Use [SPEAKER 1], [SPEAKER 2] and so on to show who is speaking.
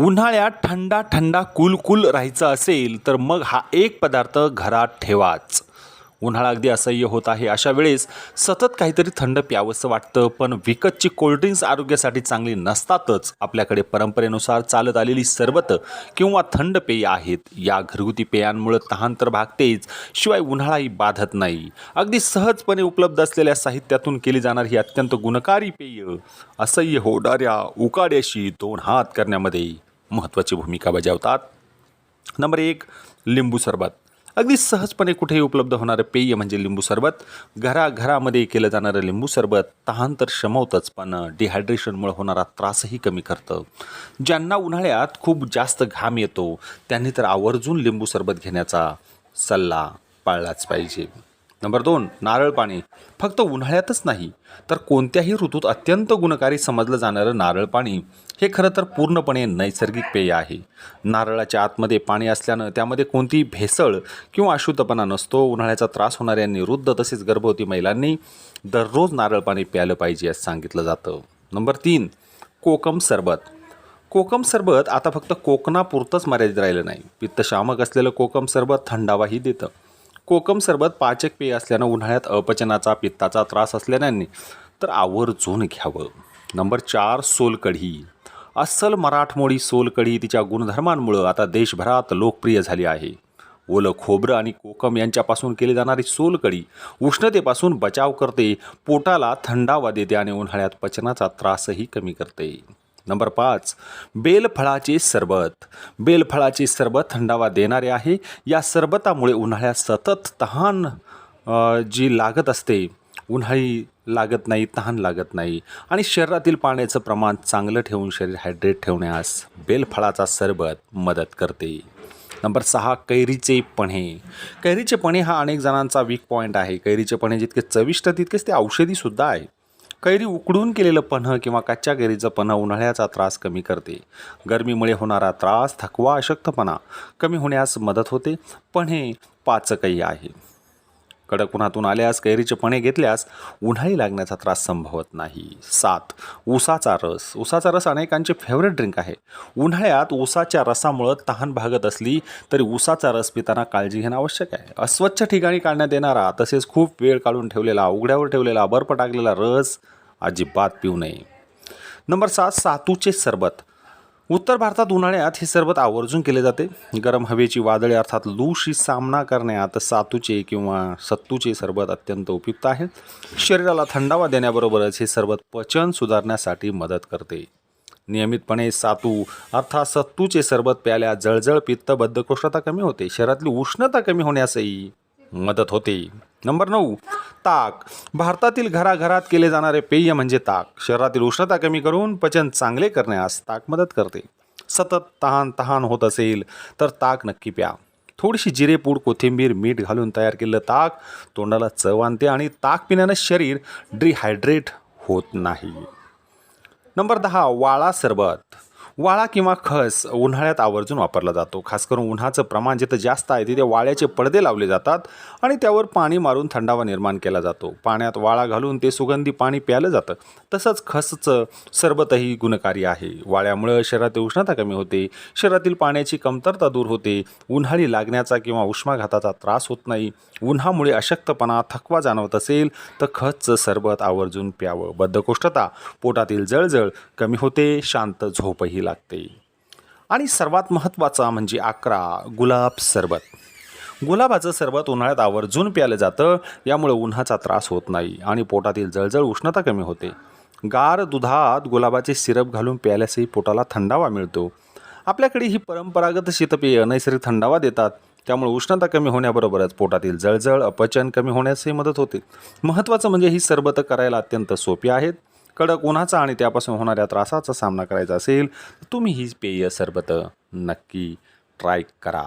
[SPEAKER 1] उन्हाळ्यात थंडा थंडा कुलकुल राहायचं असेल तर मग हा एक पदार्थ घरात ठेवाच. उन्हाळा अगदी असह्य होत आहे. अशा वेळेस सतत काहीतरी थंड प्यावंसं वाटतं पण विकतची कोल्ड्रिंक्स आरोग्यासाठी चांगली नसतातच. आपल्याकडे परंपरेनुसार चालत आलेली सरबत किंवा थंड पेय आहेत. या घरगुती पेयांमुळे तहान तर भागतेच शिवाय उन्हाळाही बाधत नाही. अगदी सहजपणे उपलब्ध असलेल्या साहित्यातून केली जाणारी ही अत्यंत गुणकारी पेय असह्य होणाऱ्या उकाड्याशी दोन हात करण्यामध्ये महत्त्वाची भूमिका बजावतात. नंबर एक लिंबू सरबत. अगदी सहजपणे कुठेही उपलब्ध होणारं पेय म्हणजे लिंबू सरबत. घराघरामध्ये केलं जाणारं लिंबू सरबत तहान तर शमवतंच पण डिहायड्रेशनमुळे होणारा त्रासही कमी करतं. ज्यांना उन्हाळ्यात खूप जास्त घाम येतो त्यांनी तर आवर्जून लिंबू सरबत घेण्याचा सल्ला पाळलाच पाहिजे. नंबर दोन नारळ पाणी. फक्त उन्हाळ्यातच नाही तर कोणत्याही ऋतूत अत्यंत गुणकारी समजलं जाणारं नारळ पाणी हे खरं तर पूर्णपणे नैसर्गिक पेय आहे. नारळाच्या आतमध्ये पाणी असल्यानं त्यामध्ये कोणतीही भेसळ किंवा अशुद्धपणा नसतो. उन्हाळ्याचा त्रास होणाऱ्यांनी वृद्ध तसेच गर्भवती महिलांनी दररोज नारळ पाणी प्यायलं पाहिजे असं सांगितलं जातं. नंबर तीन कोकम सरबत. कोकम सरबत आता फक्त कोकणापुरतंच मर्यादित राहिलं नाही. पित्तशामक असलेलं कोकम सरबत थंडावाही देतं. कोकम सरबत पाचक पेय असल्यानं उन्हाळ्यात अपचनाचा पित्ताचा त्रास असलेल्यांनी तर आवर्जून घ्यावं. नंबर चार सोलकढी. अस्सल मराठमोळी सोलकढी तिच्या गुणधर्मांमुळं आता देशभरात लोकप्रिय झाली आहे. ओलं खोबरं आणि कोकम यांच्यापासून केली जाणारी सोलकढी उष्णतेपासून बचाव करते पोटाला थंडावा देते आणि उन्हाळ्यात पचनाचा त्रासही कमी करते. नंबर पाच बेलफळाचे सरबत. बेलफळाचे सरबत थंडावा देणारे आहे. या सरबतामुळे उन्हाळ्यात सतत तहान जी लागत असते उन्हाळी लागत नाही तहान लागत नाही. आणि शरीरातील पाण्याचं प्रमाण चांगलं ठेवून शरीर हायड्रेट ठेवण्यास बेलफळाचा सरबत मदत करते. नंबर सहा कैरीचे पणे. कैरीचे पणे हा अनेक जणांचा वीक पॉईंट आहे. कैरीचे पणे जितके चविष्ट तितकेच ते औषधीसुद्धा आहे. कैरी उकडून केलेलं पन्ह किंवा कच्च्या कैरीचं पन्ह उन्हाळ्याचा त्रास कमी करते. गरमीमुळे होणारा त्रास थकवा अशक्तपणा कमी होण्यास मदत होते. पण हे पाचकही आहे. कडक उन्हातून आल्यास कैरीचे पणे घेतल्यास उन्हाळी लागण्याचा त्रास संभवत नाही. सात ऊसाचा रस. ऊसाचा रस अनेकांचे फेवरेट ड्रिंक आहे. उन्हाळ्यात ऊसाच्या रसामुळं तहान भागत असली तरी ऊसाचा रस पिताना काळजी घेणं आवश्यक आहे. अस्वच्छ ठिकाणी काढण्यात येणारा तसेच खूप वेळ काढून ठेवलेला उघड्यावर ठेवलेला बर्फ टाकलेला रस अजिबात पिऊ नये. नंबर सात सातूचे सरबत. उत्तर भारतात उन्हाळ्यात हे सरबत आवर्जून केले जाते. गरम हवेची वादळे अर्थात लूशी सामना करण्यात सातूचे किंवा सत्तूचे सरबत अत्यंत उपयुक्त आहे. शरीराला थंडावा देण्याबरोबरच हे सरबत पचन सुधारण्यासाठी मदत करते. नियमितपणे सातू अर्थात सत्तूचे सरबत प्यायल्या जळजळ पित्त बद्धकोष्ठता कमी होते. शरीरातली उष्णता कमी होण्यासही मदत होते. नंबर नऊ ताक. भारतातील घराघरात केले जाणारे पेय म्हणजे ताक. शरीरातील उष्णता कमी करून पचन चांगले करण्यास ताक मदत करते. सतत तहान तहान होत असेल तर ताक नक्की प्या. थोडीशी जिरेपूड कोथिंबीर मीठ घालून तयार केलेलं ताक तोंडाला चव आणते आणि ताक पिण्यानं शरीर डिहायड्रेट होत नाही. नंबर दहा वाळा सरबत. वाळा किंवा खस उन्हाळ्यात आवर्जून वापरला जातो. खास करून उन्हाचं प्रमाण जिथं जास्त आहे तिथे वाळ्याचे पडदे लावले जातात आणि त्यावर पाणी मारून थंडावा निर्माण केला जातो. पाण्यात वाळा घालून ते सुगंधी पाणी प्यालं जातं. तसंच खसचं सरबतही गुणकारी आहे. वाळ्यामुळं शरीरातील उष्णता कमी होते शरीरातील पाण्याची कमतरता दूर होते उन्हाळी लागण्याचा किंवा उष्माघाताचा त्रास होत नाही उन्हामुळे अशक्तपणा थकवा जाणवत असेल तर खसचं सरबत आवर्जून प्यावं. बद्धकोष्ठता पोटातील जळजळ कमी होते शांत झोपही लागते. आणि सर्वात महत्त्वाचा म्हणजे अकरा गुलाब सरबत. गुलाबाचं सरबत उन्हाळ्यात आवर्जून प्यालं जातं यामुळे उन्हाचा त्रास होत नाही आणि पोटातील जळजळ उष्णता कमी होते. गार दुधात गुलाबाचे सिरप घालून प्यायल्यासही पोटाला थंडावा मिळतो. आपल्याकडे ही परंपरागत शीतपेय नैसर्गिक थंडावा देतात. त्यामुळे उष्णता कमी होण्याबरोबरच पोटातील जळजळ अपचन कमी होण्यासही मदत होते. महत्त्वाचं म्हणजे ही सरबतं करायला अत्यंत सोपी आहेत. कडक उन्हाचा आणि त्यापासून होणाऱ्या त्रासाचा सामना करायचा असेल तर तुम्ही ही पेय सरबतं नक्की ट्राय करा.